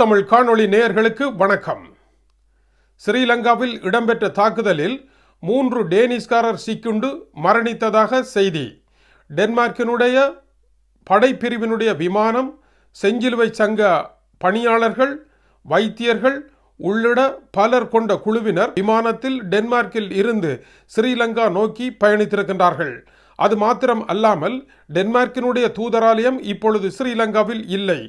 தமிழ் காணொளி நேயர்களுக்கு வணக்கம். ஸ்ரீலங்காவில் இடம்பெற்ற தாக்குதலில் மூன்று டேனிஷ்காரர் சிக்குண்டு மரணித்ததாக செய்தி. டென்மார்க்கினுடைய படைப்பிரிவினுடைய விமானம் செஞ்சிலுவை சங்க பணியாளர்கள் வைத்தியர்கள் உள்ளிட பலர் கொண்ட குழுவினர் விமானத்தில் டென்மார்க்கில் இருந்து ஸ்ரீலங்கா நோக்கி பயணித்திருக்கின்றார்கள். அது மாத்திரம் அல்லாமல் டென்மார்க்கினுடைய தூதராலயம் இப்பொழுது ஸ்ரீலங்காவில் இல்லை.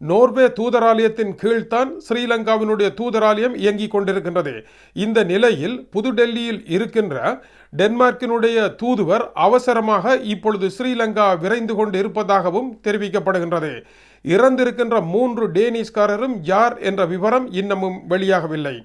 நோர்வே தூதராலயத்தின் கீழ்தான் ஸ்ரீலங்காவினுடைய தூதராலயம் இயங்கிக் கொண்டிருக்கின்றது. இந்த நிலையில் புதுடெல்லியில் இருக்கின்ற டென்மார்க்கினுடைய தூதுவர் அவசரமாக இப்பொழுது ஸ்ரீலங்கா விரைந்து கொண்டு இருப்பதாகவும் தெரிவிக்கப்படுகின்றது. இறந்திருக்கின்ற மூன்று டேனிஷ்காரரும் யார் என்ற விவரம் இன்னமும் வெளியாகவில்லை.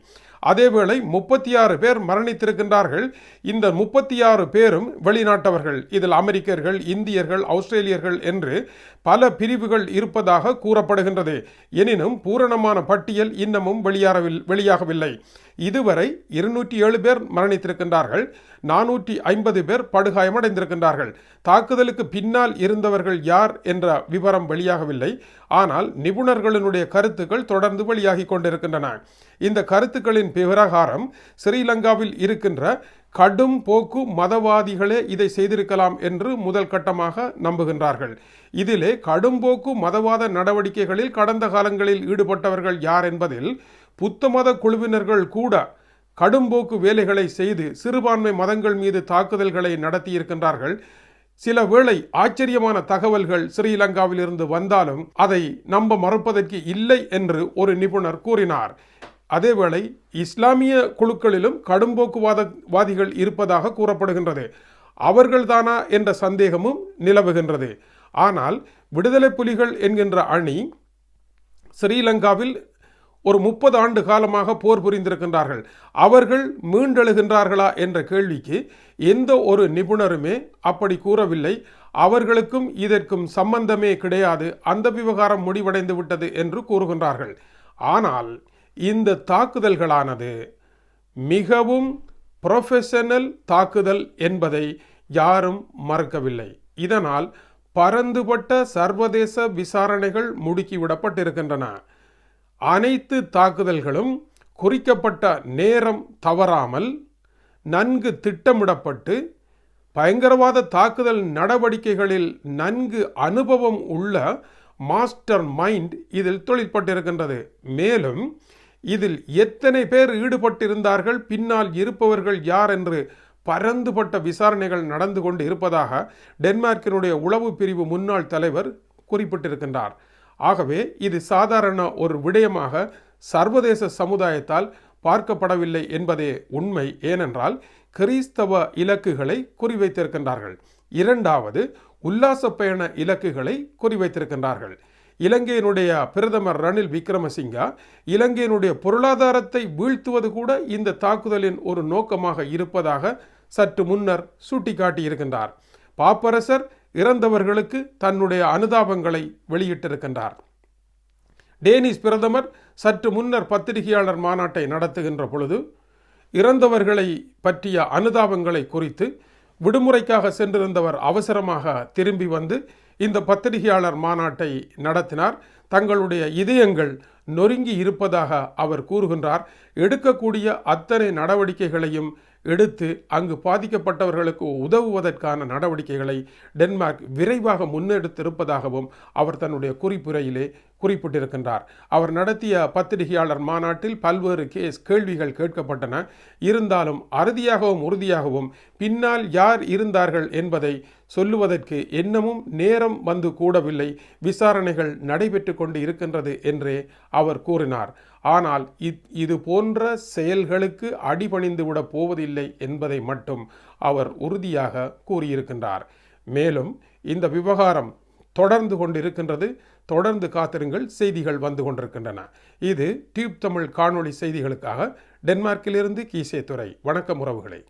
அதேவேளை முப்பத்தி ஆறு பேர் மரணித்திருக்கின்றார்கள். இந்த முப்பத்தி ஆறு பேரும் வெளிநாட்டவர்கள். இதில் அமெரிக்கர்கள் இந்தியர்கள் ஆஸ்திரேலியர்கள் என்று பல பிரிவுகள் இருப்பதாக கூறப்படுகின்றது. எனினும் பூரணமான பட்டியல் இன்னமும் வெளியாகவில் வெளியாகவில்லை. இதுவரை இருநூற்றி ஏழு பேர் மரணித்திருக்கின்றார்கள் நானூற்றி ஐம்பது பேர் படுகாயமடைந்திருக்கின்றார்கள். தாக்குதலுக்கு பின்னால் இருந்தவர்கள் யார் என்ற விவரம் வெளியாகவில்லை. ஆனால் நிபுணர்களினுடைய கருத்துக்கள் தொடர்ந்து வெளியாகி கொண்டிருக்கின்றன. இந்த கருத்துக்களின் பிரகாரம் ஸ்ரீலங்காவில் இருக்கின்ற கடும் போக்கு மதவாதிகளே இதை செய்திருக்கலாம் என்று முதல் கட்டமாக நம்புகின்றார்கள். இதிலே கடும்போக்கு மதவாத நடவடிக்கைகளில் கடந்த காலங்களில் ஈடுபட்டவர்கள் யார் என்பதில் புத்த மத குழுவினர்கள் கூட கடும்போக்கு வேலைகளை செய்து சிறுபான்மை மதங்கள் மீது தாக்குதல்களை நடத்தியிருக்கின்றார்கள். சில வேளை ஆச்சரியமான தகவல்கள் ஸ்ரீலங்காவில் இருந்து வந்தாலும் அதை நம்ப மறுப்பதற்கு இல்லை என்று ஒரு நிபுணர் கூறினார். அதேவேளை இஸ்லாமிய குழுக்களிலும் கடும்போக்குவாதவாதிகள் இருப்பதாக கூறப்படுகின்றது. அவர்கள்தானா என்ற சந்தேகமும் நிலவுகின்றது. ஆனால் விடுதலை புலிகள் என்கின்ற அணி ஸ்ரீலங்காவில் ஒரு முப்பது ஆண்டு காலமாக போர் புரிந்திருக்கின்றார்கள். அவர்கள் மீண்டெழுகின்றார்களா என்ற கேள்விக்கு எந்த ஒரு நிபுணருமே அப்படி கூறவில்லை. அவர்களுக்கும் இதற்கும் சம்பந்தமே கிடையாது. அந்த விவகாரம் முடிவடைந்து விட்டது என்று கூறுகின்றார்கள். ஆனால் இந்த தாக்குதல்களானது மிகவும் ப்ரொஃபஷனல் தாக்குதல் என்பதை யாரும் மறக்கவில்லை. இதனால் பரந்துபட்ட சர்வதேச விசாரணைகள் முடுக்கிவிடப்பட்டிருக்கின்றன. அனைத்து தாக்குதல்களும் குறிக்கப்பட்ட நேரம் தவறாமல் நன்கு திட்டமிடப்பட்டு பயங்கரவாத தாக்குதல் நடவடிக்கைகளில் நன்கு அனுபவம் உள்ள மாஸ்டர் மைண்ட் இதில் தொழிற்பட்டிருக்கின்றது. மேலும் இதில் எத்தனை பேர் ஈடுபட்டிருந்தார்கள் பின்னால் இருப்பவர்கள் யார் என்று பரந்துபட்ட விசாரணைகள் நடந்து கொண்டு இருப்பதாக டென்மார்க்கினுடைய உளவு பிரிவு முன்னாள் தலைவர் குறிப்பிட்டிருக்கின்றார். ஆகவே இது சாதாரண ஒரு விடயமாக சர்வதேச சமுதாயத்தால் பார்க்கப்படவில்லை என்பதே உண்மை. ஏனென்றால் கிறிஸ்தவ இலக்குகளை குறிவைத்திருக்கின்றார்கள். இரண்டாவது உல்லாச பயண இலக்குகளை குறிவைத்திருக்கின்றார்கள். இலங்கையினுடைய பிரதமர் ரணில் விக்ரமசிங்கா இலங்கையினுடைய பொருளாதாரத்தை வீழ்த்துவது கூட இந்த தாக்குதலின் ஒரு நோக்கமாக இருப்பதாக சற்று முன்னர் சுட்டிக்காட்டியிருக்கின்றார். பாப்பரசர் இறந்தவர்களுக்கு தன்னுடைய அனுதாபங்களை வெளியிட்டிருக்கின்றார். டேனிஷ் பிரதமர் சற்று முன்னர் பத்திரிகையாளர் மாநாட்டை நடத்துகின்ற பொழுது இறந்தவர்களை பற்றிய அனுதாபங்களை குறித்து விடுமுறைக்காக சென்றிருந்தவர் அவசரமாக திரும்பி வந்து இந்த பத்திரிகையாளர் மாநாட்டை நடத்தினார். தங்களுடைய இதயங்கள் நொறுங்கி இருப்பதாக அவர் கூறுகின்றார். எடுக்கக்கூடிய அத்தனை நடவடிக்கைகளையும் எடுத்து அங்கு பாதிக்கப்பட்டவர்களுக்கு உதவுவதற்கான நடவடிக்கைகளை டென்மார்க் விரைவாக முன்னெடுத்திருப்பதாகவும் அவர் தன்னுடைய குறிப்புரையிலே குறிப்பிட்டிருக்கின்றார். அவர் நடத்திய பத்திரிகையாளர் மாநாட்டில் பல்வேறு கேஸ் கேள்விகள் கேட்கப்பட்டன. இருந்தாலும் அறுதியாகவும் உறுதியாகவும் பின்னால் யார் இருந்தார்கள் என்பதை சொல்லுவதற்கு என்னமும் நேரம் வந்து கூடவில்லை. விசாரணைகள் நடைபெற்று கொண்டு இருக்கின்றது என்றே அவர் கூறினார். ஆனால் இது போன்ற செயல்களுக்கு அடிபணிந்து விட போவதில்லை என்பதை மட்டும் அவர் உறுதியாக கூறியிருக்கின்றார். மேலும் இந்த விவகாரம் தொடர்ந்து கொண்டிருக்கின்றது. தொடர்ந்து காத்திருங்கள். செய்திகள் வந்து கொண்டிருக்கின்றன. இது டியூப் தமிழ் காணொளி செய்திகளுக்காக டென்மார்க்கிலிருந்து கீசே துறை வணக்கம் உறவுகளை.